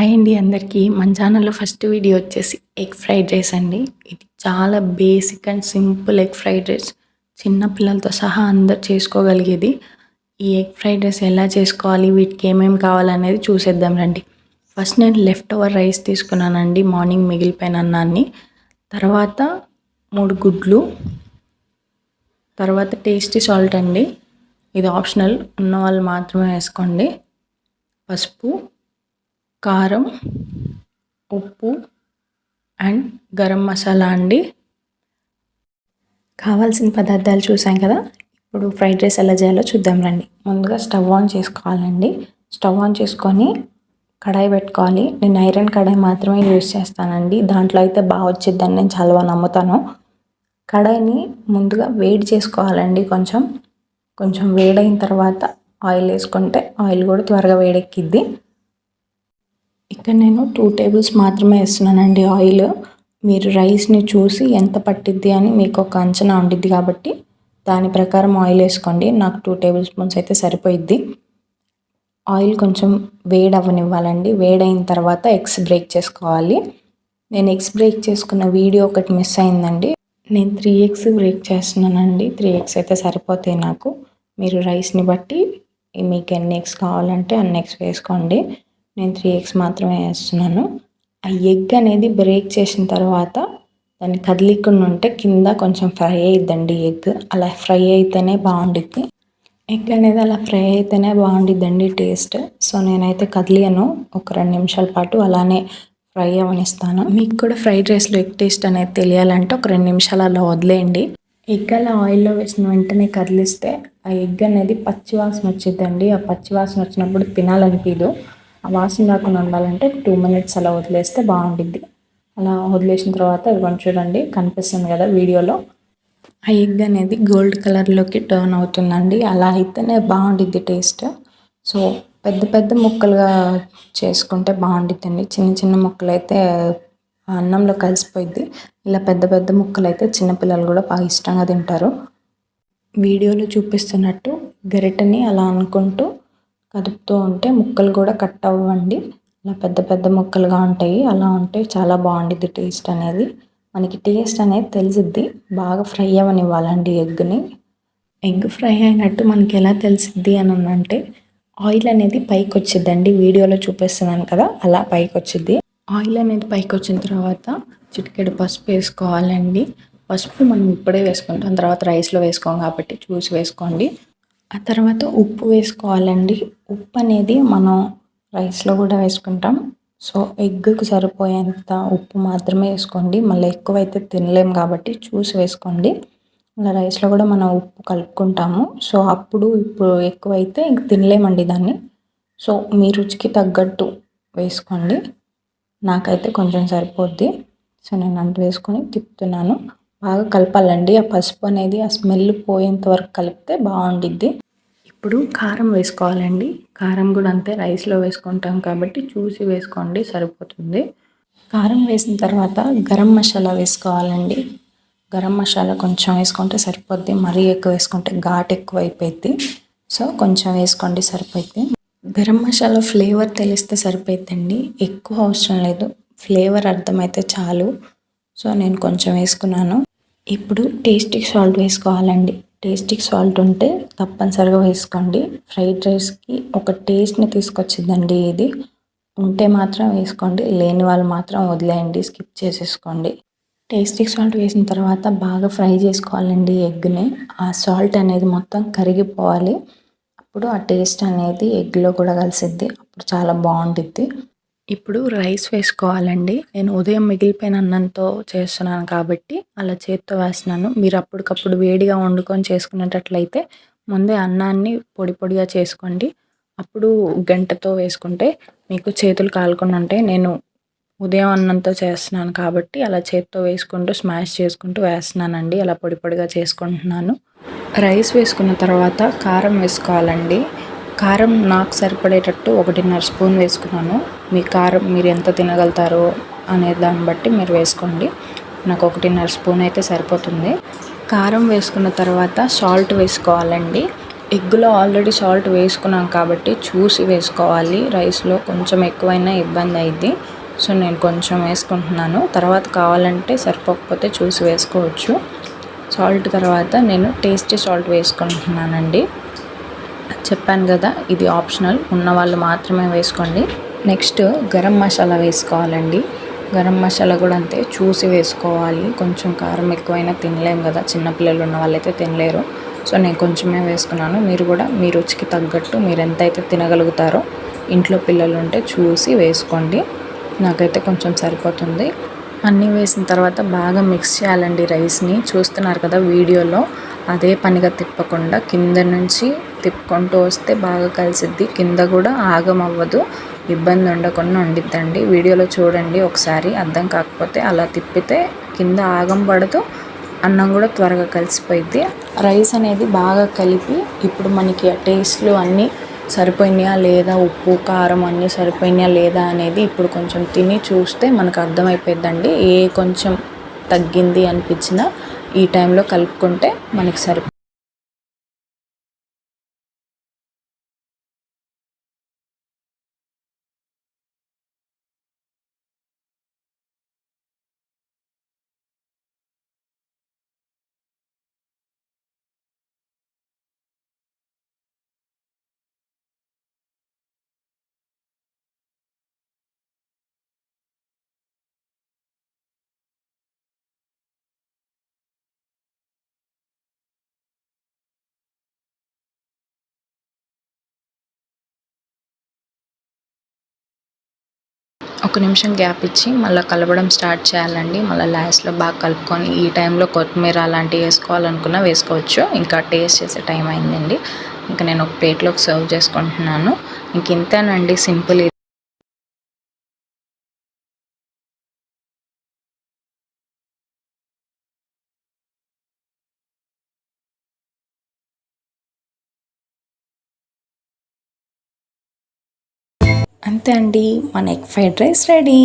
Hi అండి అందరికీ. మన ఛానల్లో ఫస్ట్ వీడియో వచ్చేసి ఎగ్ ఫ్రైడ్ రైస్ అండి. ఇది చాలా basic and simple egg fried rice. చిన్న పిల్లలతో సహా అందరు చేసుకోగలిగేది. ఈ ఎగ్ ఫ్రైడ్ రైస్ ఎలా చేసుకోవాలి వీటికి ఏమేమి కావాలనేది చూసేద్దాం రండి. ఫస్ట్ నేను లెఫ్ట్ ఓవర్ రైస్ తీసుకున్నానండి మార్నింగ్ మిగిలిపోయిన అన్నాన్ని. తర్వాత మూడు గుడ్లు తర్వాత టేస్టీ సాల్ట్ అండి. ఇది ఆప్షనల్ ఉన్న వాళ్ళు మాత్రమే వేసుకోండి. పసుపు కారం ఉప్పు అండ్ గరం మసాలా అండి. కావాల్సిన పదార్థాలు చూసాం కదా? ఇప్పుడు ఫ్రైడ్ రైస్ ఎలా చేయాలో చూద్దాం రండి. ముందుగా స్టవ్ ఆన్ చేసుకోవాలండి. స్టవ్ ఆన్ చేసుకొని కడాయి పెట్టుకోవాలి. నేను ఐరన్ కడాయి మాత్రమే యూజ్ చేస్తానండి. దాంట్లో అయితే బాగా వచ్చిద్దని నేను చాలా నమ్ముతాను. కడాయిని ముందుగా వేడి చేసుకోవాలండి కొంచెం. కొంచెం వేడైన తర్వాత ఆయిల్ వేసుకుంటే ఆయిల్ కూడా త్వరగా వేడెక్కిద్ది. ఇక్కడ నేను టూ టేబుల్స్ మాత్రమే వేస్తున్నానండి ఆయిల్ మీరు రైస్ని చూసి ఎంత పట్టిద్ది అని మీకు ఒక అంచనా ఉండిద్ది కాబట్టి దాని ప్రకారం ఆయిల్ వేసుకోండి. నాకు టూ టేబుల్ స్పూన్స్ అయితే సరిపోయిద్ది. ఆయిల్ కొంచెం వేడి అవ్వనివ్వాలండి వేడైన తర్వాత ఎగ్స్ బ్రేక్ చేసుకోవాలి. నేను ఎగ్స్ బ్రేక్ చేసుకున్న వీడియో ఒకటి మిస్ అయిందండి. నేను త్రీ ఎగ్స్ బ్రేక్ చేస్తున్నానండి. త్రీ ఎగ్స్ అయితే సరిపోతాయి నాకు. మీరు రైస్ని బట్టి మీకు ఎన్ని ఎగ్స్ కావాలంటే అన్ని ఎగ్స్ వేసుకోండి. నేను త్రీ ఎగ్స్ మాత్రమే వేస్తున్నాను. ఆ ఎగ్ అనేది బ్రేక్ చేసిన తర్వాత దాన్ని కదిలికుండా ఉంటే కింద కొంచెం ఫ్రై అయిద్దండి ఎగ్ అలా ఫ్రై అయితేనే బాగుండిద్ది. ఎగ్ అనేది అలా ఫ్రై అయితేనే బాగుండిద్దండి టేస్ట్ సో నేనైతే కదిలియను. ఒక రెండు నిమిషాల పాటు అలానే ఫ్రై అవనిస్తాను. మీకు కూడా ఫ్రైడ్ రైస్లో ఎగ్ టేస్ట్ అనేది తెలియాలంటే ఒక రెండు నిమిషాలు అలా వదిలేయండి. ఎగ్ అలా ఆయిల్లో వేసిన వెంటనే కదిలిస్తే ఆ ఎగ్ అనేది పచ్చి వాసన వచ్చిందండి ఆ పచ్చి వాసన వచ్చినప్పుడు తినాలనిపించదు ఆ వాసన రాకుండా ఉండాలంటే టూ మినిట్స్ అలా వదిలేస్తే బాగుండిద్ది. అలా వదిలేసిన తర్వాత ఇవ్వండి చూడండి కనిపిస్తుంది కదా వీడియోలో. ఆ ఎగ్ అనేది గోల్డ్ కలర్లోకి టర్న్ అవుతుందండి. అలా అయితేనే బాగుండిద్ది టేస్ట్. సో పెద్ద పెద్ద ముక్కలుగా చేసుకుంటే బాగుండిద్దండి. చిన్న చిన్న ముక్కలు అయితే అన్నంలో కలిసిపోయిద్ది. ఇలా పెద్ద పెద్ద ముక్కలు అయితే చిన్నపిల్లలు కూడా బాగా ఇష్టంగా తింటారు. వీడియోలో చూపిస్తున్నట్టు గరిటని అలా అనుకుంటూ కదుపుతూ ఉంటే ముక్కలు కూడా కట్ అవ్వండి. అలా పెద్ద పెద్ద ముక్కలుగా ఉంటాయి. అలా ఉంటే చాలా బాగుండిద్ది టేస్ట్ అనేది. మనకి టేస్ట్ అనేది తెలిసిద్ది. బాగా ఫ్రై అవ్వనివ్వాలండి ఎగ్ని ఎగ్ ఫ్రై అయినట్టు మనకి ఎలా తెలిసిద్ది అని అంటే ఆయిల్ అనేది పైకి వచ్చిద్దండి వీడియోలో చూపిస్తున్నాను కదా అలా పైకి వచ్చిద్ది ఆయిల్ అనేది పైకి వచ్చిన తర్వాత చిటికెడు పసుపు వేసుకోవాలండి. పసుపు మనం ఇప్పుడే వేసుకుంటాం. తర్వాత రైస్లో వేసుకోం కాబట్టి చూసి వేసుకోండి. ఆ తర్వాత ఉప్పు వేసుకోవాలండి. ఉప్పు అనేది మనం రైస్లో కూడా వేసుకుంటాం. సో ఎగ్కి సరిపోయేంత ఉప్పు మాత్రమే వేసుకోండి. మళ్ళీ ఎక్కువైతే తినలేము కాబట్టి చూసి వేసుకోండి. ఇలా రైస్లో కూడా మనం ఉప్పు కలుపుకుంటాము. సో అప్పుడు ఇప్పుడు ఎక్కువైతే ఇంక తినలేమండి దాన్ని. సో మీ రుచికి తగ్గట్టు వేసుకోండి. నాకైతే కొంచెం సరిపోద్ది. సో నేను అంత వేసుకొని తిప్పుతున్నాను. బాగా కలపాలండి. ఆ పసుపు అనేది ఆ స్మెల్ పోయేంత వరకు కలిపితే బాగుండిద్ది. ఇప్పుడు కారం వేసుకోవాలండి. కారం కూడా అంతే రైస్లో వేసుకుంటాం కాబట్టి చూసి వేసుకోండి సరిపోతుంది. కారం వేసిన తర్వాత గరం మసాలా వేసుకోవాలండి. గరం మసాలా కొంచెం వేసుకుంటే సరిపోద్ది. మరీ ఎక్కువ వేసుకుంటే ఘాట్ ఎక్కువ అయిపోద్ది సో కొంచెం వేసుకోండి సరిపోద్ది. గరం మసాలా ఫ్లేవర్ తెలిస్తే సరిపోద్దండి. ఎక్కువ అవసరం లేదు. ఫ్లేవర్ అర్థమైతే చాలు. సో నేను కొంచెం వేసుకున్నాను. ఇప్పుడు టేస్టీ సాల్ట్ వేసుకోవాలండి. టేస్టీ సాల్ట్ ఉంటే తప్పనిసరిగా వేసుకోండి. ఫ్రైడ్ రైస్కి ఒక టేస్ట్ని తీసుకొచ్చిందండి ఇది. ఉంటే మాత్రం వేసుకోండి. లేని వాళ్ళు మాత్రం వదిలేయండి. స్కిప్ చేసేసుకోండి. టేస్టీ సాల్ట్ వేసిన తర్వాత బాగా ఫ్రై చేసుకోవాలండి ఎగ్ని. ఆ సాల్ట్ అనేది మొత్తం కరిగిపోవాలి. అప్పుడు ఆ టేస్ట్ అనేది ఎగ్లో కూడా కలిసిద్ది. అప్పుడు చాలా బాగుంటుంది ఇప్పుడు రైస్ వేసుకోవాలండి. నేను ఉదయం మిగిలిపోయిన అన్నంతో చేస్తున్నాను కాబట్టి అలా చేత్తో వేస్తున్నాను. మీరు అప్పటికప్పుడు వేడిగా వండుకొని చేసుకునేటట్లయితే ముందే అన్నాన్ని పొడి పొడిగా చేసుకోండి. అప్పుడు గంటతో వేసుకుంటే మీకు చేతులు కాలకుండా ఉంటాయి. నేను ఉదయం అన్నంతో చేస్తున్నాను కాబట్టి అలా చేత్తో వేసుకుంటూ స్మాష్ చేసుకుంటూ వేస్తున్నానండి. అలా పొడి పొడిగా చేసుకుంటున్నాను. రైస్ వేసుకున్న తర్వాత కారం వేసుకోవాలండి. కారం నాకు సరిపడేటట్టు ఒకటిన్నర స్పూన్ వేసుకున్నాను. మీ కారం మీరు ఎంత తినగలుగుతారో అనే దాన్ని బట్టి మీరు వేసుకోండి. నాకు ఒకటిన్నర స్పూన్ అయితే సరిపోతుంది. కారం వేసుకున్న తర్వాత సాల్ట్ వేసుకోవాలండి. ఎగ్గులో ఆల్రెడీ సాల్ట్ వేసుకున్నాం కాబట్టి చూసి వేసుకోవాలి. రైస్లో కొంచెం ఎక్కువైనా ఇబ్బంది అయింది సో నేను కొంచెం వేసుకుంటున్నాను. తర్వాత కావాలంటే సరిపోకపోతే చూసి వేసుకోవచ్చు. సాల్ట్ తర్వాత నేను టేస్టీ సాల్ట్ వేసుకుంటున్నానండి. చెప్పాను కదా ఇది ఆప్షనల్. ఉన్న వాళ్ళు మాత్రమే వేసుకోండి. నెక్స్ట్ గరం మసాలా వేసుకోవాలండి. గరం మసాలా కూడా అంతే చూసి వేసుకోవాలి. కొంచెం కారం ఎక్కువైనా తినలేము కదా చిన్నపిల్లలు ఉన్న వాళ్ళైతే తినలేరు. సో నేను కొంచెమే వేసుకున్నాను. మీరు కూడా మీ రుచికి తగ్గట్టు మీరు ఎంతైతే తినగలుగుతారో ఇంట్లో పిల్లలు ఉంటే చూసి వేసుకోండి. నాకైతే కొంచెం సరిపోతుంది. అన్నీ వేసిన తర్వాత బాగా మిక్స్ చేయాలండి రైస్ని. చూస్తున్నారు కదా వీడియోలో. అదే పనిగా తిప్పకుండా కింద నుంచి తిప్పుకుంటూ వస్తే బాగా కలిసిద్ది. కింద కూడా ఆగం అవ్వదు ఇబ్బంది ఉండకుండా ఉండిద్దండి. వీడియోలో చూడండి ఒకసారి. అర్థం కాకపోతే అలా తిప్పితే కింద ఆగం పడదు. అన్నం కూడా త్వరగా కలిసిపోయిద్ది. రైస్ అనేది బాగా కలిపి ఇప్పుడు మనకి టేస్ట్లు అన్నీ సరిపోయినాయా లేదా ఉప్పు కారం అన్నీ సరిపోయినాయా లేదా అనేది ఇప్పుడు కొంచెం తిని చూస్తే మనకు అర్థమైపోయిందండి ఏ కొంచెం తగ్గింది అనిపించినా ఈ టైంలో కలుపుకుంటే మనకి సరి ఒక నిమిషం గ్యాప్ ఇచ్చి మళ్ళీ కలపడం స్టార్ట్ చేయాలండి. మళ్ళీ లాస్ట్లో బాగా కలుపుకొని ఈ టైంలో కొత్తిమీర అలాంటివి వేసుకోవాలనుకున్నా వేసుకోవచ్చు. ఇంకా టేస్ట్ చేసే టైం అయిందండి. ఇంకా నేను ఒక ప్లేట్లోకి సర్వ్ చేసుకుంటున్నాను. ఇంక ఇంతేనండి. సింపుల్ అంతే అండి మన ఎగ్ ఫ్రైడ్ రైస్ రెడీ.